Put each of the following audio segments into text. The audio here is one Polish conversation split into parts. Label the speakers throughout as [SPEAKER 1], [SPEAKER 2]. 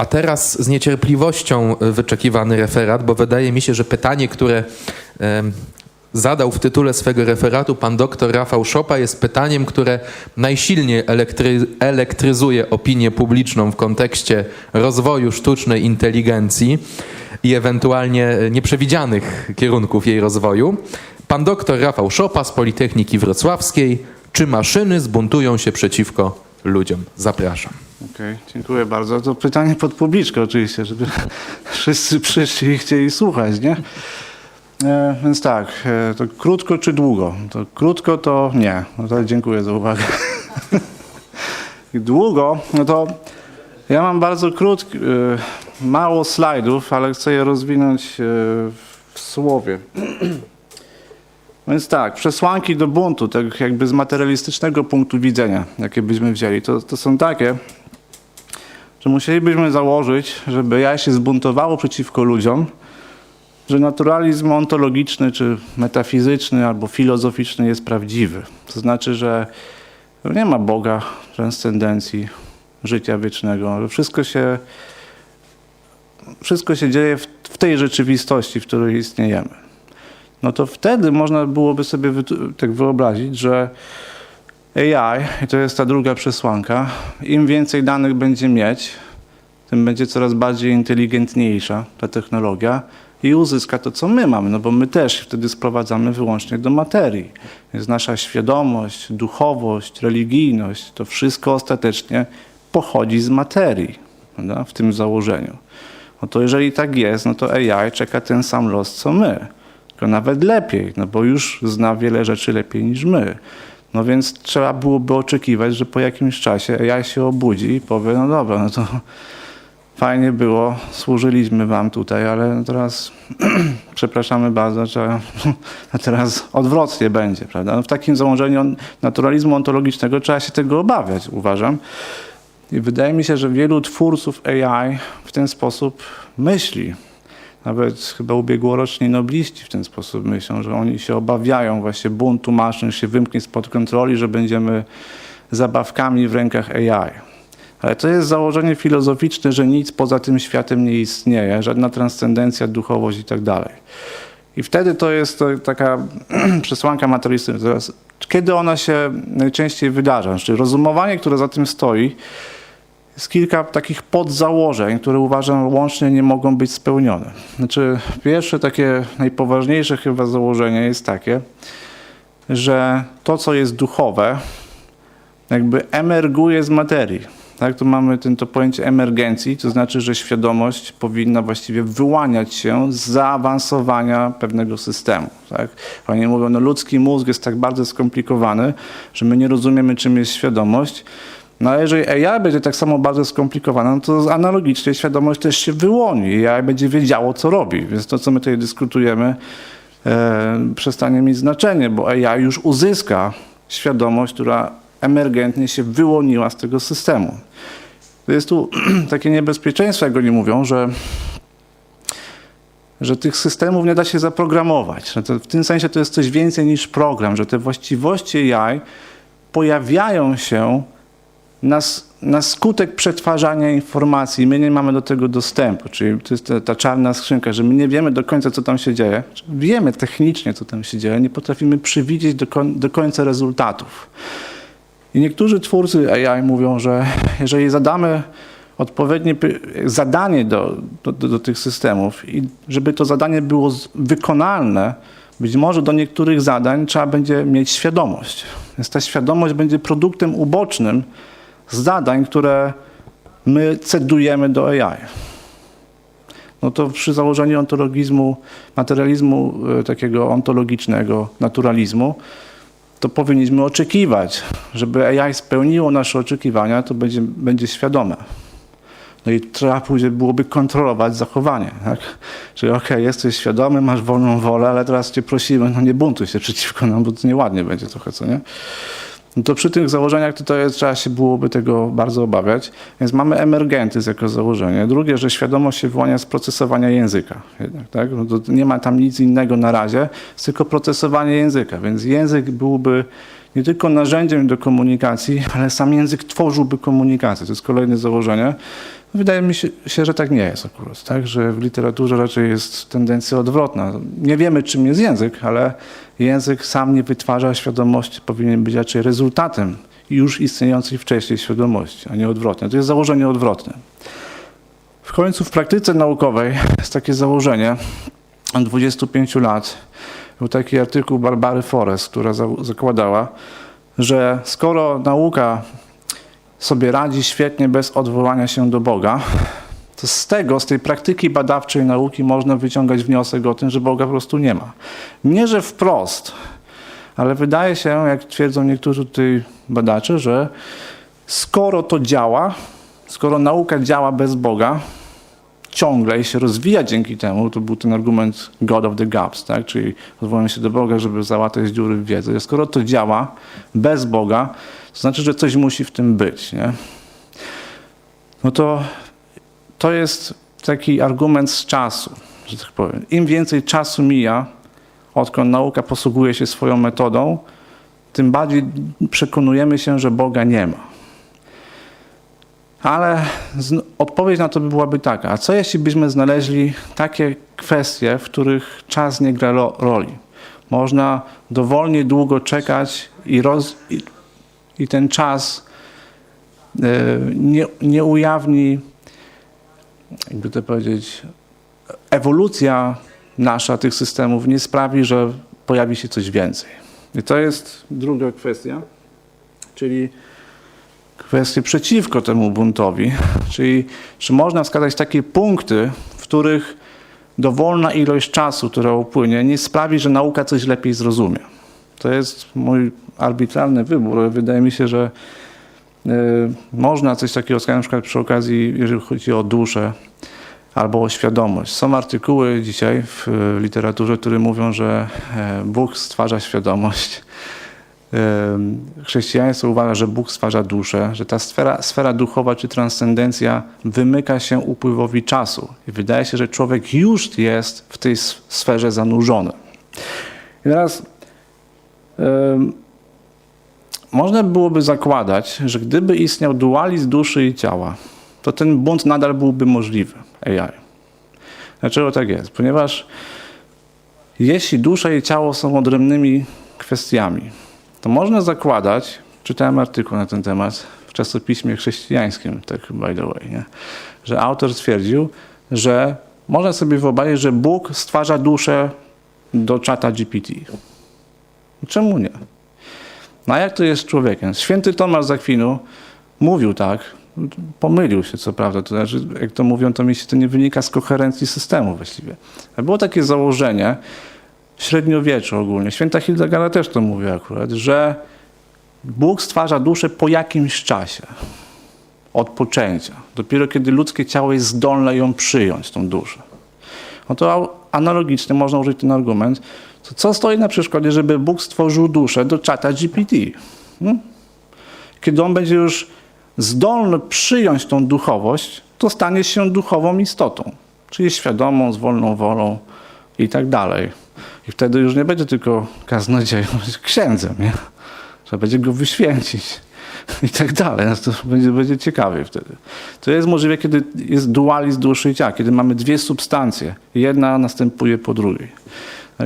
[SPEAKER 1] A teraz z niecierpliwością wyczekiwany referat, bo wydaje mi się, że pytanie, które zadał w tytule swego referatu pan dr Rafał Szopa, jest pytaniem, które najsilniej elektry, elektryzuje opinię publiczną w kontekście rozwoju sztucznej inteligencji i ewentualnie nieprzewidzianych kierunków jej rozwoju. Pan dr Rafał Szopa z Politechniki Wrocławskiej. Czy maszyny zbuntują się przeciwko ludziom? Zapraszam.
[SPEAKER 2] Okej, dziękuję bardzo. To pytanie pod publiczkę oczywiście, żeby wszyscy przyszli i chcieli słuchać, nie? E, więc tak, e, to krótko czy długo? To krótko to nie. No to dziękuję za uwagę. I długo, no to ja mam bardzo krótki, e, mało slajdów, ale chcę je rozwinąć e, w słowie. Więc tak, przesłanki do buntu, tak jakby z materialistycznego punktu widzenia, jakie byśmy wzięli, to, to są takie, że musielibyśmy założyć, żeby ja się zbuntowało przeciwko ludziom, że naturalizm ontologiczny, czy metafizyczny, albo filozoficzny jest prawdziwy. To znaczy, że nie ma Boga, transcendencji, życia wiecznego, że wszystko się, wszystko się dzieje w, w tej rzeczywistości, w której istniejemy. No to wtedy można byłoby sobie tak wyobrazić, że AI, i to jest ta druga przesłanka, im więcej danych będzie mieć, tym będzie coraz bardziej inteligentniejsza ta technologia i uzyska to, co my mamy, no bo my też wtedy sprowadzamy wyłącznie do materii. Więc nasza świadomość, duchowość, religijność, to wszystko ostatecznie pochodzi z materii, prawda? w tym założeniu. No to jeżeli tak jest, no to AI czeka ten sam los, co my. Tylko nawet lepiej, no bo już zna wiele rzeczy lepiej niż my. No więc trzeba byłoby oczekiwać, że po jakimś czasie AI się obudzi i powie, no dobra, no to fajnie było, służyliśmy wam tutaj, ale teraz przepraszamy bardzo, a teraz odwrotnie będzie, prawda? No w takim założeniu naturalizmu ontologicznego trzeba się tego obawiać, uważam. I wydaje mi się, że wielu twórców AI w ten sposób myśli. Nawet chyba ubiegłoroczni nobliści w ten sposób myślą, że oni się obawiają właśnie buntu maszyn, się wymknie spod kontroli, że będziemy zabawkami w rękach AI. Ale to jest założenie filozoficzne, że nic poza tym światem nie istnieje, żadna transcendencja, duchowość i tak dalej. I wtedy to jest to taka przesłanka materialistyczna. Kiedy ona się najczęściej wydarza? Czyli rozumowanie, które za tym stoi, jest kilka takich podzałożeń, które uważam łącznie nie mogą być spełnione. Znaczy, pierwsze takie najpoważniejsze chyba założenie jest takie, że to, co jest duchowe, jakby emerguje z materii. Tak, tu mamy ten, to pojęcie emergencji, to znaczy, że świadomość powinna właściwie wyłaniać się z zaawansowania pewnego systemu. Tak? Oni mówią, no ludzki mózg jest tak bardzo skomplikowany, że my nie rozumiemy, czym jest świadomość. No jeżeli AI będzie tak samo bardzo skomplikowana, no to analogicznie świadomość też się wyłoni AI będzie wiedziało, co robi. Więc to, co my tutaj dyskutujemy, e, przestanie mieć znaczenie, bo AI już uzyska świadomość, która emergentnie się wyłoniła z tego systemu. To jest tu takie niebezpieczeństwo, jak oni mówią, że, że tych systemów nie da się zaprogramować. To, w tym sensie to jest coś więcej niż program, że te właściwości AI pojawiają się na, na skutek przetwarzania informacji. My nie mamy do tego dostępu, czyli to jest ta, ta czarna skrzynka, że my nie wiemy do końca, co tam się dzieje. Wiemy technicznie, co tam się dzieje, nie potrafimy przewidzieć do, do końca rezultatów. I niektórzy twórcy AI mówią, że jeżeli zadamy odpowiednie zadanie do, do, do, tych systemów i żeby to zadanie było wykonalne, być może do niektórych zadań trzeba będzie mieć świadomość. Więc ta świadomość będzie produktem ubocznym zadań, które my cedujemy do AI. No to przy założeniu ontologizmu, materializmu e, takiego ontologicznego, naturalizmu, to powinniśmy oczekiwać, żeby AI spełniło nasze oczekiwania, to będzie, będzie świadome. No i trzeba później byłoby kontrolować zachowanie. Tak? Czyli okej, jesteś świadomy, masz wolną wolę, ale teraz cię prosimy, no nie buntuj się przeciwko nam, bo to nieładnie będzie trochę, co nie? No to przy tych założeniach to, jest, trzeba się byłoby tego bardzo obawiać. Więc mamy emergentyzm jako założenie. Drugie, że świadomość się wyłania z procesowania języka. Jednak, tak? no to nie ma tam nic innego na razie, tylko procesowanie języka. Więc język byłby nie tylko narzędziem do komunikacji, ale sam język tworzyłby komunikację. To jest kolejne założenie. Wydaje mi się, że tak nie jest akurat, tak? że w literaturze raczej jest tendencja odwrotna. Nie wiemy, czym jest język, ale język sam nie wytwarza świadomości, powinien być raczej rezultatem już istniejącej wcześniej świadomości, a nie odwrotnie. To jest założenie odwrotne. W końcu w praktyce naukowej jest takie założenie od 25 lat. Był taki artykuł Barbary Forrest, która za- zakładała, że skoro nauka sobie radzi świetnie bez odwołania się do Boga, to z tego, z tej praktyki badawczej nauki można wyciągać wniosek o tym, że Boga po prostu nie ma. Nie, że wprost, ale wydaje się, jak twierdzą niektórzy tutaj badacze, że skoro to działa, skoro nauka działa bez Boga, ciągle i się rozwija dzięki temu, to był ten argument God of the Gaps, tak? czyli odwołanie się do Boga, żeby załatać dziury w wiedzy. Skoro to działa bez Boga, to znaczy, że coś musi w tym być. Nie? No to to jest taki argument z czasu, że tak powiem. Im więcej czasu mija, odkąd nauka posługuje się swoją metodą, tym bardziej przekonujemy się, że Boga nie ma. Ale odpowiedź na to by byłaby taka, a co jeśli byśmy znaleźli takie kwestie, w których czas nie gra ro, roli? Można dowolnie długo czekać i, roz, i, i ten czas e, nie, nie ujawni, jakby to powiedzieć, ewolucja nasza tych systemów nie sprawi, że pojawi się coś więcej. I to jest druga kwestia, czyli kwestie przeciwko temu buntowi, czyli czy można wskazać takie punkty, w których dowolna ilość czasu, która upłynie, nie sprawi, że nauka coś lepiej zrozumie. To jest mój arbitralny wybór, wydaje mi się, że y, można coś takiego wskazać, na przykład przy okazji, jeżeli chodzi o duszę albo o świadomość. Są artykuły dzisiaj w y, literaturze, które mówią, że e, Bóg stwarza świadomość. Chrześcijaństwo uważa, że Bóg stwarza duszę, że ta sfera, sfera duchowa czy transcendencja wymyka się upływowi czasu. I wydaje się, że człowiek już jest w tej sferze zanurzony. I teraz można byłoby zakładać, że gdyby istniał dualizm duszy i ciała, to ten bunt nadal byłby możliwy AI. Dlaczego tak jest? Ponieważ jeśli dusza i ciało są odrębnymi kwestiami, to można zakładać, czytałem artykuł na ten temat w czasopiśmie chrześcijańskim, tak by the way, nie? że autor stwierdził, że można sobie wyobrazić, że Bóg stwarza duszę do czata GPT. Czemu nie? No a jak to jest z człowiekiem? Święty Tomasz z Akwinu mówił tak, pomylił się co prawda, to znaczy, jak to mówią, to mi się to nie wynika z koherencji systemu właściwie. Ale było takie założenie, w średniowieczu ogólnie, święta Hildegara też to mówi akurat, że Bóg stwarza duszę po jakimś czasie odpoczęcia. Dopiero kiedy ludzkie ciało jest zdolne ją przyjąć, tą duszę. No to analogicznie można użyć ten argument. To co stoi na przeszkodzie, żeby Bóg stworzył duszę do czata GPT? Hmm? Kiedy on będzie już zdolny przyjąć tą duchowość, to stanie się duchową istotą, czyli świadomą, z wolną wolą i tak dalej. I wtedy już nie będzie tylko kaznodzieją, będzie księdzem, nie? Trzeba będzie go wyświęcić i tak dalej. To będzie, będzie ciekawie wtedy. To jest możliwe, kiedy jest dualizm duszy i ciała, kiedy mamy dwie substancje. Jedna następuje po drugiej.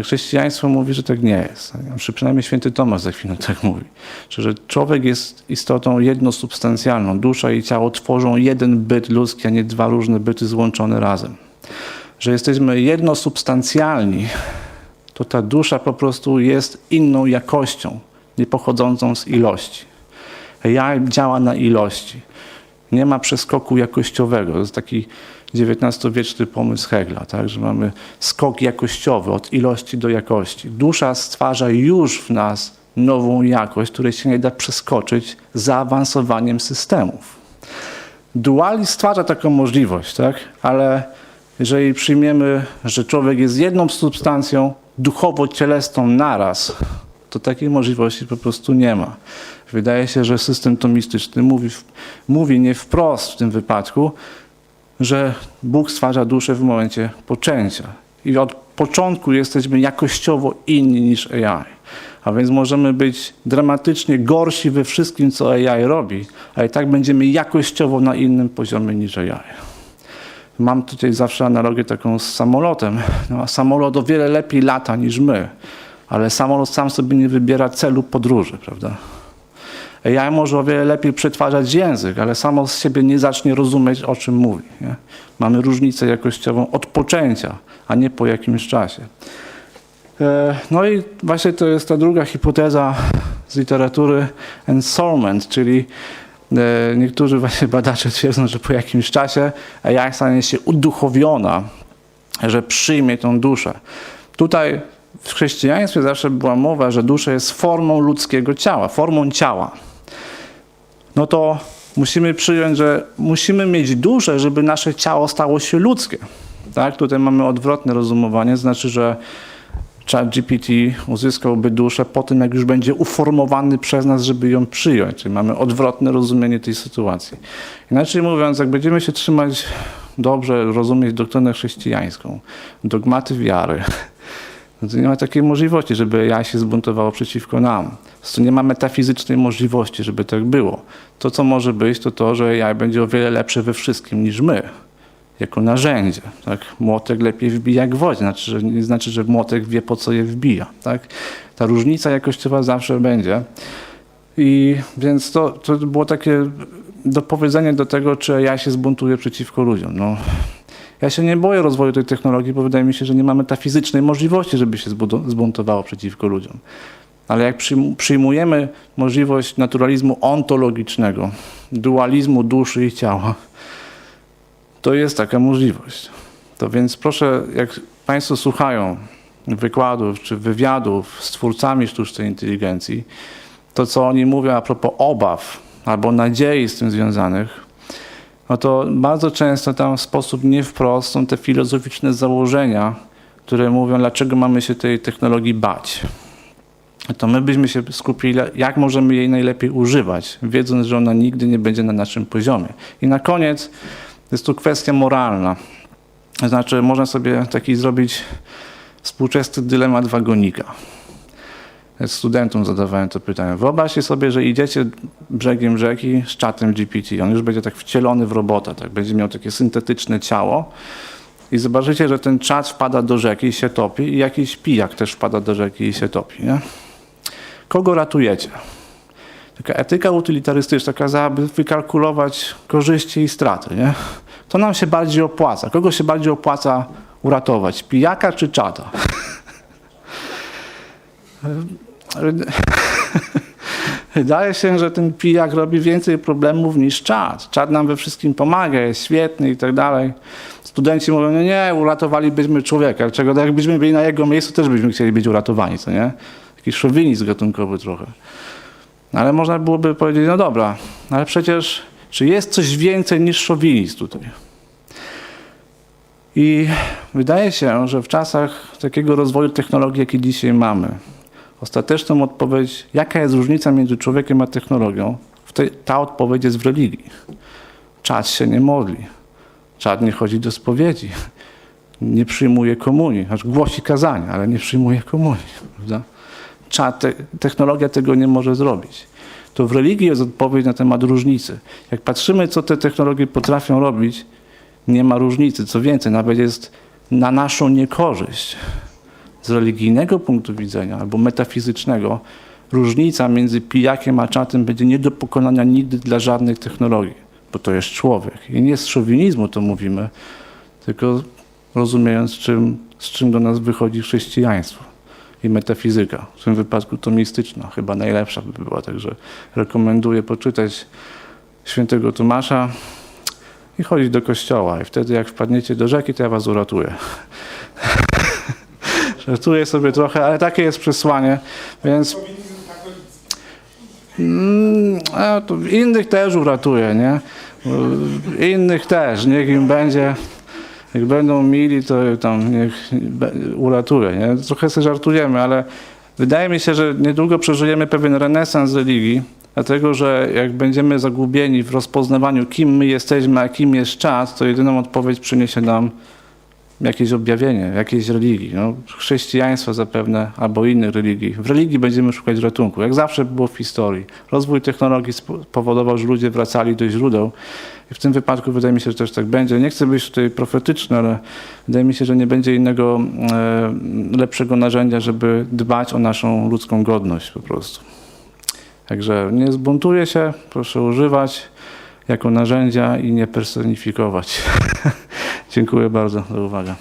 [SPEAKER 2] Chrześcijaństwo mówi, że tak nie jest. Czy przynajmniej święty Tomasz za chwilę tak mówi. Że człowiek jest istotą jednosubstancjalną. Dusza i ciało tworzą jeden byt ludzki, a nie dwa różne byty złączone razem. Że jesteśmy jednosubstancjalni, to ta dusza po prostu jest inną jakością, nie pochodzącą z ilości. Ja działa na ilości. Nie ma przeskoku jakościowego. To jest taki XIX-wieczny pomysł Hegla, tak? że mamy skok jakościowy od ilości do jakości. Dusza stwarza już w nas nową jakość, której się nie da przeskoczyć zaawansowaniem systemów. Dualizm stwarza taką możliwość, tak? ale jeżeli przyjmiemy, że człowiek jest jedną substancją duchowo-cielesną naraz, to takiej możliwości po prostu nie ma. Wydaje się, że system tomistyczny mówi, mówi nie wprost w tym wypadku, że Bóg stwarza duszę w momencie poczęcia. I od początku jesteśmy jakościowo inni niż AI. A więc możemy być dramatycznie gorsi we wszystkim, co AI robi, a i tak będziemy jakościowo na innym poziomie niż AI. Mam tutaj zawsze analogię taką z samolotem. No, a samolot o wiele lepiej lata niż my, ale samolot sam sobie nie wybiera celu podróży, prawda? AI może o wiele lepiej przetwarzać język, ale samo z siebie nie zacznie rozumieć, o czym mówi. Nie? Mamy różnicę jakościową od poczęcia, a nie po jakimś czasie. E, No i właśnie to jest ta druga hipoteza z literatury ensoulment, czyli e, niektórzy właśnie badacze twierdzą, że po jakimś czasie AI stanie się uduchowiona, że przyjmie tą duszę. Tutaj w chrześcijaństwie zawsze była mowa, że dusza jest formą ludzkiego ciała, formą ciała. No to musimy przyjąć, że musimy mieć duszę, żeby nasze ciało stało się ludzkie. Tak? Tutaj mamy odwrotne rozumowanie, znaczy, że ChatGPT uzyskałby duszę po tym, jak już będzie uformowany przez nas, żeby ją przyjąć. Czyli mamy odwrotne rozumienie tej sytuacji. Inaczej mówiąc, jak będziemy się trzymać dobrze, rozumieć doktrynę chrześcijańską, dogmaty wiary, nie ma takiej możliwości, żeby ja się zbuntowało przeciwko nam. Nie ma metafizycznej możliwości, żeby tak było. To, co może być, to to, że ja będzie o wiele lepsze we wszystkim niż my jako narzędzie. Tak? Młotek lepiej wbija gwoźdź, znaczy, że nie znaczy, że młotek wie, po co je wbija. Tak? Ta różnica jakościowa zawsze będzie. I więc to, to było takie dopowiedzenie do tego, czy ja się zbuntuję przeciwko ludziom. No, ja się nie boję rozwoju tej technologii, bo wydaje mi się, że nie mamy ta fizycznej możliwości, żeby się zbuntowało przeciwko ludziom. Ale jak przyjm- przyjmujemy możliwość naturalizmu ontologicznego, dualizmu duszy i ciała, to jest taka możliwość. To więc proszę, jak Państwo słuchają wykładów czy wywiadów z twórcami sztucznej inteligencji, to co oni mówią a propos obaw albo nadziei z tym związanych, no to bardzo często tam w sposób nie wprost są te filozoficzne założenia, które mówią, dlaczego mamy się tej technologii bać. To my byśmy się skupili, jak możemy jej najlepiej używać, wiedząc, że ona nigdy nie będzie na naszym poziomie. I na koniec jest tu kwestia moralna. Znaczy, można sobie taki zrobić współczesny dylemat wagonika. Studentom zadawałem to pytanie. Wyobraźcie sobie, że idziecie brzegiem rzeki z czatem GPT. On już będzie tak wcielony w robota, tak? będzie miał takie syntetyczne ciało. I zobaczycie, że ten czat wpada do rzeki i się topi, i jakiś pijak też wpada do rzeki i się topi. Nie? Kogo ratujecie? Taka etyka utylitarystyczna kazałaby wykalkulować korzyści i straty. Nie? To nam się bardziej opłaca. Kogo się bardziej opłaca uratować? Pijaka czy czata? Wydaje się, że ten pijak robi więcej problemów niż czat. Czat nam we wszystkim pomaga, jest świetny i tak dalej. Studenci mówią, no nie, uratowalibyśmy człowieka. Czego jakbyśmy byli na jego miejscu, też byśmy chcieli być uratowani, co nie? Taki szowinizm gatunkowy trochę. No ale można byłoby powiedzieć, no dobra, ale przecież czy jest coś więcej niż szowinizm tutaj? I wydaje się, że w czasach takiego rozwoju technologii, jaki dzisiaj mamy, ostateczną odpowiedź, jaka jest różnica między człowiekiem a technologią, ta odpowiedź jest w religii. Czad się nie modli. Czad nie chodzi do spowiedzi. Nie przyjmuje komunii. Znaczy głosi kazania, ale nie przyjmuje komunii. Prawda? Czad, te, technologia tego nie może zrobić. To w religii jest odpowiedź na temat różnicy. Jak patrzymy, co te technologie potrafią robić, nie ma różnicy. Co więcej, nawet jest na naszą niekorzyść. Z religijnego punktu widzenia albo metafizycznego, różnica między pijakiem a czatem będzie nie do pokonania nigdy dla żadnych technologii, bo to jest człowiek. I nie z szowinizmu to mówimy, tylko rozumiejąc, czym, z czym do nas wychodzi chrześcijaństwo i metafizyka. W tym wypadku to mistyczna, chyba najlepsza by była, także rekomenduję poczytać świętego Tomasza i chodzić do kościoła. I wtedy jak wpadniecie do rzeki, to ja was uratuję. Żartuję sobie trochę, ale takie jest przesłanie, więc mm, innych też uratuję, nie? Innych też, niech im będzie, jak będą mili, to tam niech uratuje, nie? Trochę sobie żartujemy, ale wydaje mi się, że niedługo przeżyjemy pewien renesans religii, dlatego że jak będziemy zagubieni w rozpoznawaniu, kim my jesteśmy, a kim jest czas, to jedyną odpowiedź przyniesie nam jakieś objawienie, jakiejś religii, no, chrześcijaństwa zapewne albo innych religii. W religii będziemy szukać ratunku, jak zawsze było w historii. Rozwój technologii spowodował, że ludzie wracali do źródeł i w tym wypadku wydaje mi się, że też tak będzie. Nie chcę być tutaj profetyczny, ale wydaje mi się, że nie będzie innego e, lepszego narzędzia, żeby dbać o naszą ludzką godność po prostu. Także nie zbuntuję się, proszę używać jako narzędzia i nie personifikować. Dziękuję bardzo za uwagę.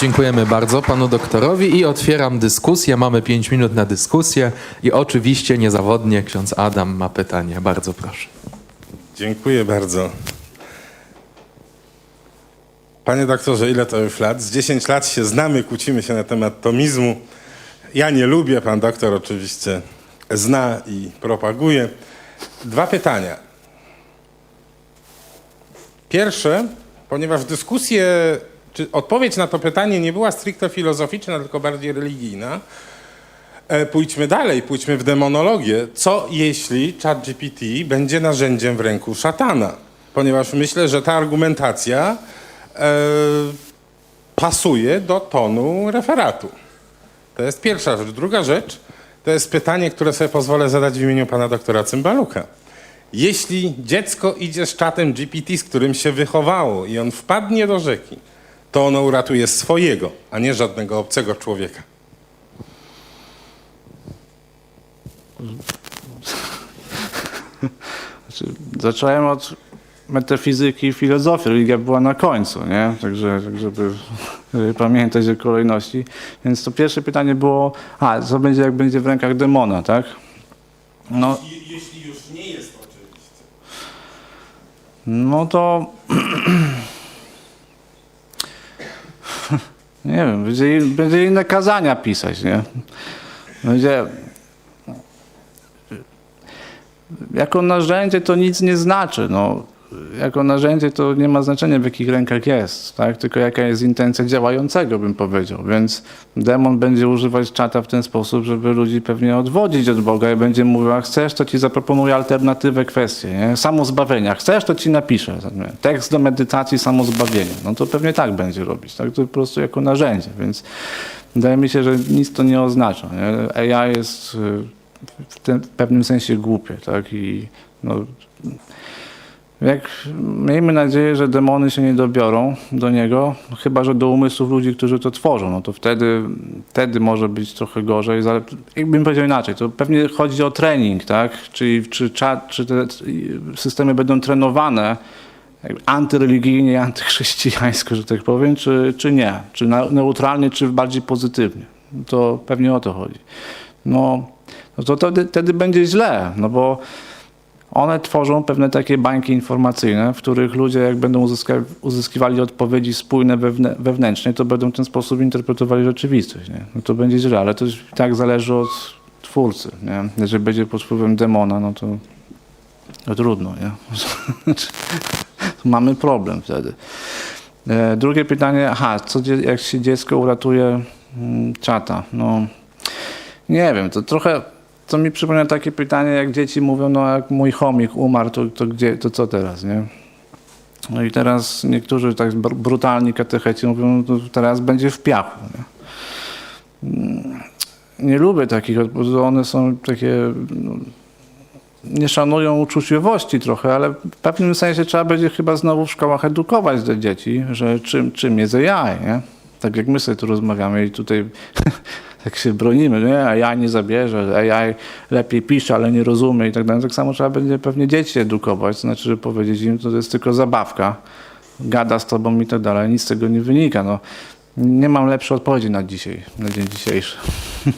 [SPEAKER 1] Dziękujemy bardzo panu doktorowi i otwieram dyskusję. Mamy pięć minut na dyskusję i oczywiście niezawodnie ksiądz Adam ma pytanie. Bardzo proszę.
[SPEAKER 3] Dziękuję bardzo. Panie doktorze, ile to już lat? Z 10 lat się znamy, kłócimy się na temat tomizmu. Ja nie lubię, pan doktor oczywiście zna i propaguje. Dwa pytania. Pierwsze, ponieważ dyskusje, czy odpowiedź na to pytanie nie była stricte filozoficzna, tylko bardziej religijna, E, Pójdźmy dalej, pójdźmy w demonologię. Co jeśli ChatGPT będzie narzędziem w ręku szatana? Ponieważ myślę, że ta argumentacja e, pasuje do tonu referatu. To jest pierwsza rzecz. Druga rzecz to jest pytanie, które sobie pozwolę zadać w imieniu pana doktora Cymbaluka. Jeśli dziecko idzie z czatem GPT, z którym się wychowało i on wpadnie do rzeki, to ono uratuje swojego, a nie żadnego obcego człowieka.
[SPEAKER 2] Znaczy, zacząłem od metafizyki i filozofii. Religia była na końcu, nie? Także, tak żeby, żeby pamiętać o kolejności. Więc to pierwsze pytanie było, a co będzie, jak będzie w rękach demona, tak? No,
[SPEAKER 3] Jeśli już nie jest oczywiście.
[SPEAKER 2] No to... nie wiem, będzie, będzie inne kazania pisać, nie? Będzie... Jako narzędzie to nic nie znaczy. No, jako narzędzie to nie ma znaczenia w jakich rękach jest, tak? tylko jaka jest intencja działającego, bym powiedział. Więc demon będzie używać czata w ten sposób, żeby ludzi pewnie odwodzić od Boga i będzie mówił, a chcesz, to ci zaproponuję alternatywę kwestie, nie? samozbawienia. Chcesz, to ci napiszę. Tekst do medytacji, samozbawienie. No to pewnie tak będzie robić, tak? to po prostu jako narzędzie. Więc wydaje mi się, że nic to nie oznacza. Nie? AI jest y, w, w pewnym sensie głupie, tak? I no, jak miejmy nadzieję, że demony się nie dobiorą do niego, chyba że do umysłów ludzi, którzy to tworzą, no to wtedy, wtedy może być trochę gorzej. Zale- Jakbym powiedział inaczej, to pewnie chodzi o trening, tak? Czyli czy, czy te systemy będą trenowane antyreligijnie, antychrześcijańsko, że tak powiem, czy, czy nie? Czy neutralnie, czy bardziej pozytywnie? To pewnie o to chodzi. No, no to wtedy, wtedy będzie źle, no bo one tworzą pewne takie bańki informacyjne, w których ludzie jak będą uzyskiwali odpowiedzi spójne wewnę, wewnętrznie, to będą w ten sposób interpretowali rzeczywistość. Nie? No to będzie źle, ale to tak zależy od twórcy. Nie? Jeżeli będzie pod wpływem demona, no to, trudno. Nie? Mamy problem wtedy. E, drugie pytanie, aha, co, jak się dziecko uratuje mm, czata? No, nie wiem, to trochę, to mi przypomina takie pytanie, jak dzieci mówią, no jak mój chomik umarł, to, to gdzie, to co teraz, nie? No i teraz niektórzy tak br- brutalni katecheci mówią, no to teraz będzie w piachu, nie? Mm, Nie lubię takich odpowiedzi, one są takie, no, nie szanują uczuciowości trochę, ale w pewnym sensie trzeba będzie chyba znowu w szkołach edukować te dzieci, że czym, czym jest AI, nie? Tak jak my sobie tu rozmawiamy i tutaj tak się bronimy, nie? AI nie zabierze, AI lepiej pisze, ale nie rozumie i tak dalej. Tak samo trzeba będzie pewnie dzieci edukować, to znaczy, że powiedzieć im, to jest tylko zabawka, gada z tobą i tak dalej, nic z tego nie wynika. No, nie mam lepszej odpowiedzi na dzisiaj, na dzień dzisiejszy.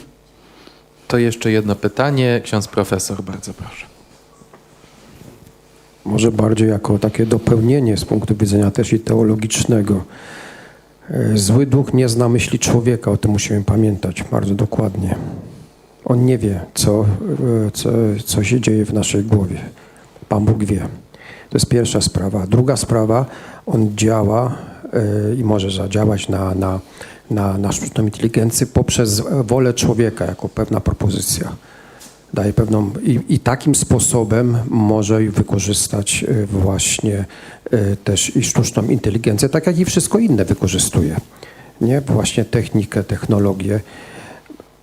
[SPEAKER 1] To jeszcze jedno pytanie. Ksiądz profesor, bardzo proszę.
[SPEAKER 4] Może bardziej jako takie dopełnienie z punktu widzenia też i teologicznego. E, Zły duch nie zna myśli człowieka, o tym musimy pamiętać bardzo dokładnie. On nie wie, co, e, co, co się dzieje w naszej głowie. Pan Bóg wie. To jest pierwsza sprawa. Druga sprawa, on działa e, i może zadziałać na, na, na, na sztuczną inteligencję poprzez wolę człowieka jako pewna propozycja. Daje pewną i, i takim sposobem może wykorzystać y, właśnie y, też i sztuczną inteligencję, tak jak i wszystko inne wykorzystuje. Nie? Właśnie technikę, technologię.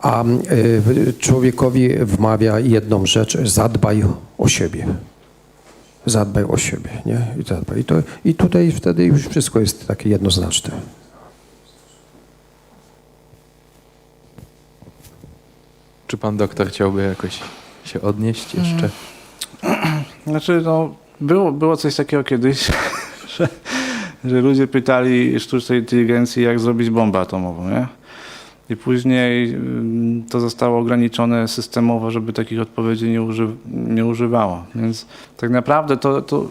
[SPEAKER 4] A y, człowiekowi wmawia jedną rzecz, zadbaj o siebie. Zadbaj o siebie, nie? I, zadbaj. I, to, I tutaj wtedy już wszystko jest takie jednoznaczne.
[SPEAKER 1] Czy pan doktor chciałby jakoś się odnieść jeszcze?
[SPEAKER 2] Znaczy, no, było, było coś takiego kiedyś, że, że ludzie pytali sztucznej inteligencji, jak zrobić bombę atomową, nie? I później ym, to zostało ograniczone systemowo, żeby takich odpowiedzi nie, uży, nie używało. Więc tak naprawdę to, to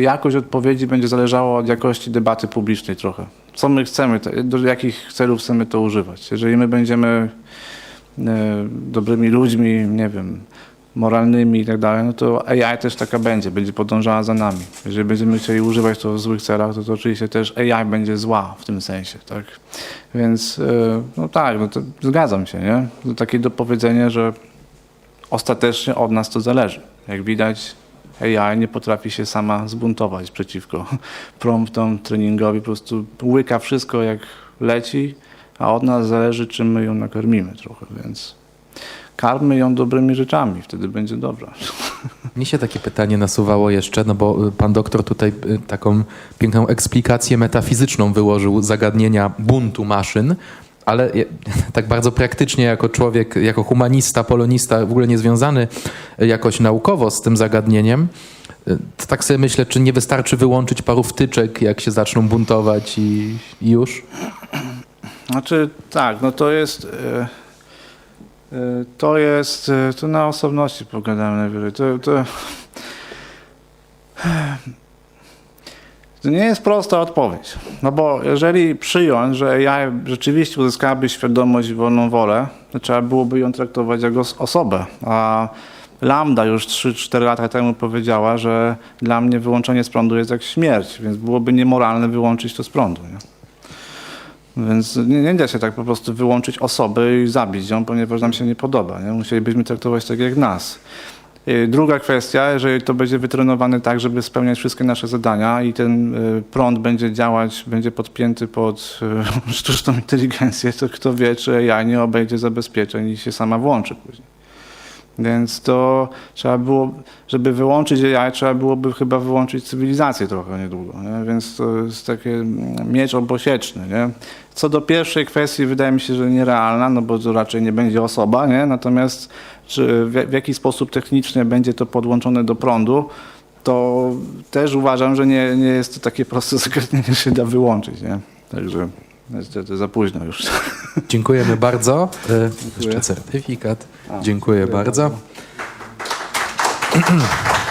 [SPEAKER 2] jakość odpowiedzi będzie zależała od jakości debaty publicznej trochę. Co my chcemy, do jakich celów chcemy to używać. Jeżeli my będziemy dobrymi ludźmi, nie wiem, moralnymi i tak dalej, no to AI też taka będzie, będzie podążała za nami. Jeżeli będziemy chcieli używać to w złych celach, to, to oczywiście też AI będzie zła w tym sensie, tak? Więc e, no tak, no to zgadzam się, nie? To takie dopowiedzenie, że ostatecznie od nas to zależy. Jak widać, AI nie potrafi się sama zbuntować przeciwko promptom, treningowi, po prostu łyka wszystko jak leci, a od nas zależy, czym my ją nakarmimy trochę, więc karmy ją dobrymi rzeczami, wtedy będzie dobra.
[SPEAKER 1] Mnie się takie pytanie nasuwało jeszcze, no bo y, pan doktor tutaj y, taką piękną eksplikację metafizyczną wyłożył zagadnienia buntu maszyn, ale tak bardzo praktycznie jako człowiek, jako humanista, polonista, w ogóle niezwiązany y, jakoś naukowo z tym zagadnieniem, to tak sobie myślę, czy nie wystarczy wyłączyć paru wtyczek, jak się zaczną buntować i, i już?
[SPEAKER 2] Znaczy tak, no to jest. e, e, To jest. e, To na osobności pogadamy najwyżej. To, to, to nie jest prosta odpowiedź. No bo jeżeli przyjąć, że AI rzeczywiście uzyskałaby świadomość i wolną wolę, to trzeba byłoby ją traktować jako os- osobę. A Lambda już 3-4 lata temu powiedziała, że dla mnie wyłączenie z prądu jest jak śmierć, więc byłoby niemoralne wyłączyć to z prądu. Nie? Więc nie, nie da się tak po prostu wyłączyć osoby i zabić ją, ponieważ nam się nie podoba. Nie? Musielibyśmy traktować tak jak nas. Druga kwestia, jeżeli to będzie wytrenowane tak, żeby spełniać wszystkie nasze zadania i ten y, prąd będzie działać, będzie podpięty pod y, sztuczną inteligencję, to kto wie, czy AI nie obejdzie zabezpieczeń i się sama włączy później. Więc to trzeba było, żeby wyłączyć AI, trzeba byłoby chyba wyłączyć cywilizację trochę niedługo. Nie? Więc to jest taki mm, miecz obosieczny. Nie? Co do pierwszej kwestii, wydaje mi się, że nierealna, no bo to raczej nie będzie osoba, nie? natomiast czy w, w jaki sposób technicznie będzie to podłączone do prądu, to też uważam, że nie, nie jest to takie proste zagadnienie, że się da wyłączyć. Nie? Także niestety za późno już.
[SPEAKER 1] Dziękujemy bardzo. Y, Jeszcze certyfikat. Dziękuję bardzo.